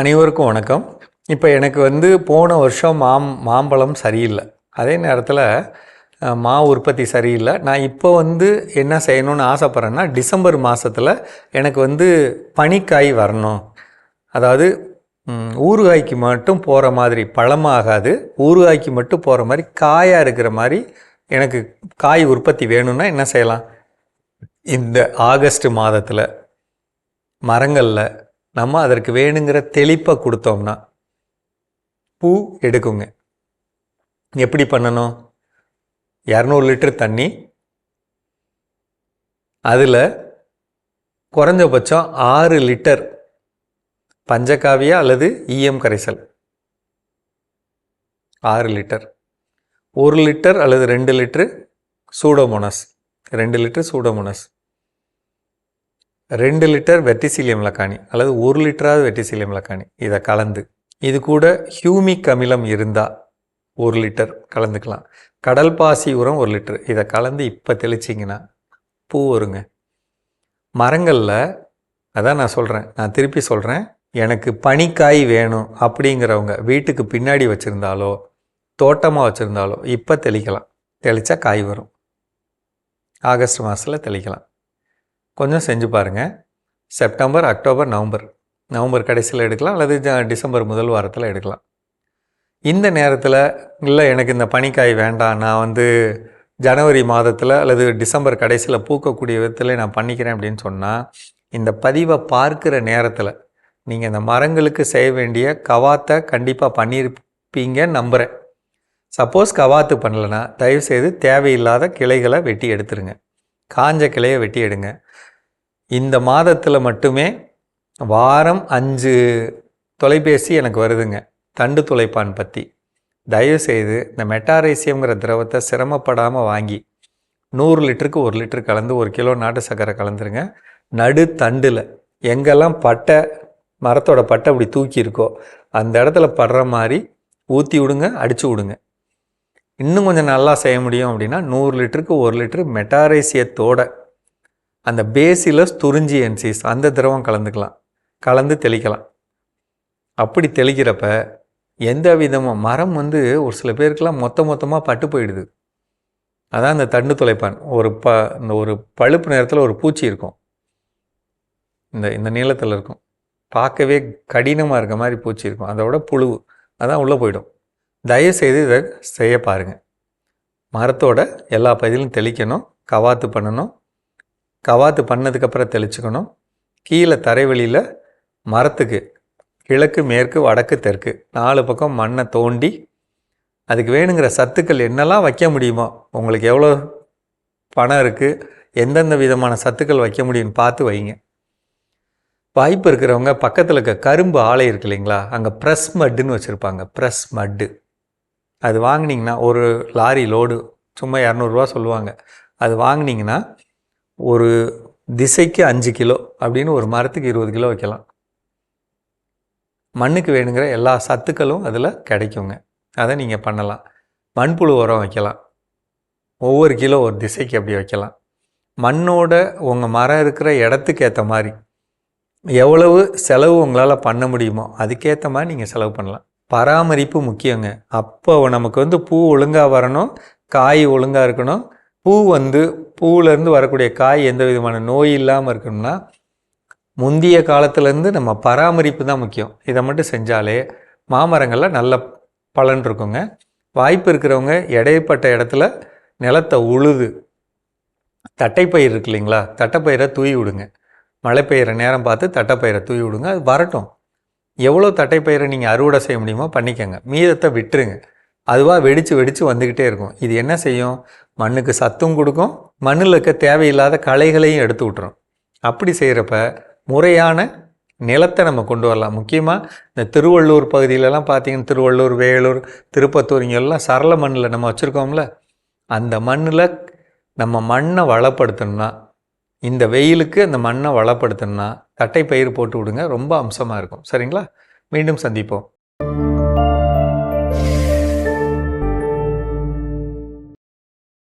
அனைவருக்கும் வணக்கம். இப்போ எனக்கு வந்து போன வருஷம் மாம் மாம்பழம் சரியில்லை. அதே நேரத்தில் மா உற்பத்தி சரியில்லை. நான் இப்போ வந்து என்ன செய்யணும்னு ஆசைப்பட்றேன்னா டிசம்பர் மாதத்தில் எனக்கு வந்து பனிக்காய் வரணும். அதாவது ஊறுகாய்க்கு மட்டும் போகிற மாதிரி பழமாகாது. ஊறுகாய்க்கு மட்டும் போகிற மாதிரி காயாக இருக்கிற மாதிரி எனக்கு காய் உற்பத்தி வேணும்னா என்ன செய்யலாம்? இந்த ஆகஸ்ட் மாதத்தில் மரங்களில் நம்ம அதற்கு வேணுங்கிற தெளிப்பை கொடுத்தோம்னா பூ எடுக்குங்க. எப்படி பண்ணணும்? இரநூறு லிட்டர் தண்ணி அதில் குறைஞ்சபட்சம் ஆறு லிட்டர் பஞ்சகாவியா அல்லது ஈயம் கரைசல். ஆறு லிட்டர். ஒரு லிட்டர் அல்லது ரெண்டு லிட்டரு சூடோமோனஸ். ரெண்டு லிட்டர் சூடோமோனஸ். ரெண்டு லிட்டர் வெட்டிசிலியம் லக்கானி அல்லது ஒரு லிட்டராவது வெட்டிசிலியம் காணி இதை கலந்து. இது கூட ஹியூமிக் அமிலம் இருந்தால் ஒரு லிட்டர் கலந்துக்கலாம். கடல் பாசி உரம் ஒரு லிட்டர். இதை கலந்து இப்போ தெளிச்சிங்கன்னா பூ வருங்க. மரங்களில் அதான் நான் சொல்கிறேன் நான் திருப்பி சொல்கிறேன் எனக்கு பனிக்காய் வேணும் அப்படிங்கிறவங்க வீட்டுக்கு பின்னாடி வச்சுருந்தாலோ தோட்டமாக வச்சுருந்தாலோ இப்போ தெளிக்கலாம். தெளித்தா காய் வரும். ஆகஸ்ட் மாதத்தில் தெளிக்கலாம். கொஞ்சம் செஞ்சு பாருங்கள் செப்டம்பர் அக்டோபர் நவம்பர். நவம்பர் கடைசியில் எடுக்கலாம் அல்லது ஜ- டிசம்பர் முதல் வாரத்தில் எடுக்கலாம். இந்த நேரத்தில் இல்லை எனக்கு இந்த பனிக்காய் வேண்டாம் நான் வந்து ஜனவரி மாதத்தில் அல்லது டிசம்பர் கடைசியில் பூக்கக்கூடிய விதத்தில் நான் பண்ணிக்கிறேன் அப்படின்னு சொன்னால் இந்த பதிவை பார்க்குற நேரத்தில் நீங்கள் இந்த மரங்களுக்கு செய்ய வேண்டிய கவாத்தை கண்டிப்பாக பண்ணியிருப்பீங்கன்னு நம்புகிறேன் சப்போஸ் கவாத்து பண்ணலைன்னா தயவுசெய்து தேவையில்லாத கிளைகளை வெட்டி எடுத்துருங்க. காஞ்ச கிளையை வெட்டி எடுங்க. இந்த மாதத்தில் மட்டுமே வாரம் அஞ்சு தொலைபேசி எனக்கு வருதுங்க. தண்டு துளைப்பான் பற்றி தயவுசெய்து இந்த மெட்டாரைசியம்ங்கிற திரவத்தை சிரமப்படாமல் வாங்கி நூறு லிட்டருக்கு ஒரு லிட்டர் கலந்து ஒரு கிலோ நாட்டு சர்க்கரை கலந்துருங்க. நடு தண்டில் எங்கெல்லாம் பட்டை மரத்தோட பட்டை அப்படி தூக்கி இருக்கோ அந்த இடத்துல படுற மாதிரி ஊற்றி விடுங்க அடித்து விடுங்க. இன்னும் கொஞ்சம் நல்லா செய்ய முடியும் அப்படின்னா நூறு லிட்டருக்கு ஒரு லிட்டரு மெட்டாரைசியத்தோட அந்த பேசிலஸ் துறிஞ்சியன்சிஸ் அந்த திரவம் கலந்துக்கலாம். கலந்து தெளிக்கலாம். அப்படி தெளிக்கிறப்ப எந்த விதமாக மரம் வந்து ஒரு சில பேருக்கெல்லாம் மொத்த மொத்தமாக பட்டு போயிடுது. அதான் அந்த தண்டு துளைப்பான். ஒரு ப இந்த ஒரு பழுப்பு நேரத்தில் ஒரு பூச்சி இருக்கும். இந்த இந்த நீளத்தில் இருக்கும். பார்க்கவே கடினமாக இருக்க மாதிரி பூச்சி இருக்கும். அதோட புழு அதான் உள்ளே போயிடும். தயவுசெய்து இதை செய்ய பாருங்கள் மரத்தோட எல்லா பகுதியிலும் தெளிக்கணும் கவாத்து பண்ணணும். கவாத்து பண்ணதுக்கப்புறம் தெளிச்சுக்கணும். கீழே தரைவெளியில் மரத்துக்கு கிழக்கு மேற்கு வடக்கு தெற்கு நாலு பக்கம் மண்ணை தோண்டி அதுக்கு வேணுங்கிற சத்துக்கள் என்னெல்லாம் வைக்க முடியுமோ உங்களுக்கு எவ்வளோ பணம் இருக்குது எந்தெந்த விதமான சத்துக்கள் வைக்க முடியும்னு பார்த்து வைங்க. வாய்ப்பு இருக்கிறவங்க பக்கத்தில் இருக்க கரும்பு ஆலை இருக்கு இல்லைங்களா அங்கே ப்ரெஸ் மட்டுன்னு வச்சுருப்பாங்க ப்ரெஸ் மட்டு. அது வாங்கினீங்கன்னா ஒரு லாரி லோடு சும்மா இரநூறுவா சொல்லுவாங்க. அது வாங்கினீங்கன்னா ஒரு திசைக்கு அஞ்சு கிலோ அப்படின்னு ஒரு மரத்துக்கு இருபது கிலோ வைக்கலாம். மண்ணுக்கு வேணுங்கிற எல்லா சத்துக்களும் அதில் கிடைக்குங்க. அதை நீங்கள் பண்ணலாம். மண்புழு உரம் வைக்கலாம். ஒவ்வொரு கிலோ ஒரு திசைக்கு அப்படி வைக்கலாம். மண்ணோட உங்கள் மரம் இருக்கிற இடத்துக்கு ஏற்ற மாதிரி எவ்வளவு செலவு உங்களால் பண்ண முடியுமோ அதுக்கேற்ற மாதிரி நீங்கள் செலவு பண்ணலாம். பராமரிப்பு முக்கியங்க. அப்போ நமக்கு வந்து பூ ஒழுங்காக வரணும் காய் ஒழுங்காக இருக்கணும் பூ வந்து பூவிலேருந்து வரக்கூடிய காய் எந்த விதமான நோய் இல்லாமல் இருக்கணும்னா முந்தைய காலத்துலேருந்து நம்ம பராமரிப்பு தான் முக்கியம். இதை மட்டும் செஞ்சாலே மாமரங்களில் நல்ல பலன் இருக்குங்க. வாய்ப்பு இருக்கிறவங்க இடைப்பட்ட இடத்துல நிலத்தை உழுது தட்டைப்பயிர் இருக்கு இல்லைங்களா? தட்டைப்பயிரை தூவி விடுங்க. மழை பெய்கிற நேரம் பார்த்து தட்டைப்பயிரை தூவி விடுங்க. அது வரட்டும். எவ்வளோ தட்டைப்பயிரை நீங்கள் அறுவடை செய்ய முடியுமோ பண்ணிக்கோங்க. மீதத்தை விட்டுருங்க. அதுவாக வெடித்து வெடித்து வந்துக்கிட்டே இருக்கும். இது என்ன செய்யும்? மண்ணுக்கு சத்தும் கொடுக்கும் மண்ணில் இருக்க தேவையில்லாத களைகளையும் எடுத்து விட்டுரும் அப்படி செய்கிறப்ப முறையான நிலத்தை நம்ம கொண்டு வரலாம். முக்கியமாக இந்த திருவள்ளூர் பகுதியிலலாம் பார்த்தீங்கன்னா திருவள்ளூர் வேலூர் திருப்பத்தூர் இங்கெல்லாம் சரள மண்ணில் நம்ம வச்சுருக்கோம்ல. அந்த மண்ணில் நம்ம மண்ணை வளப்படுத்தணும்னா இந்த வெயிலுக்கு அந்த மண்ணை வளப்படுத்தணும்னா தட்டை பயிர் போட்டு விடுங்க ரொம்ப அம்சமாக இருக்கும். சரிங்களா? மீண்டும் சந்திப்போம்.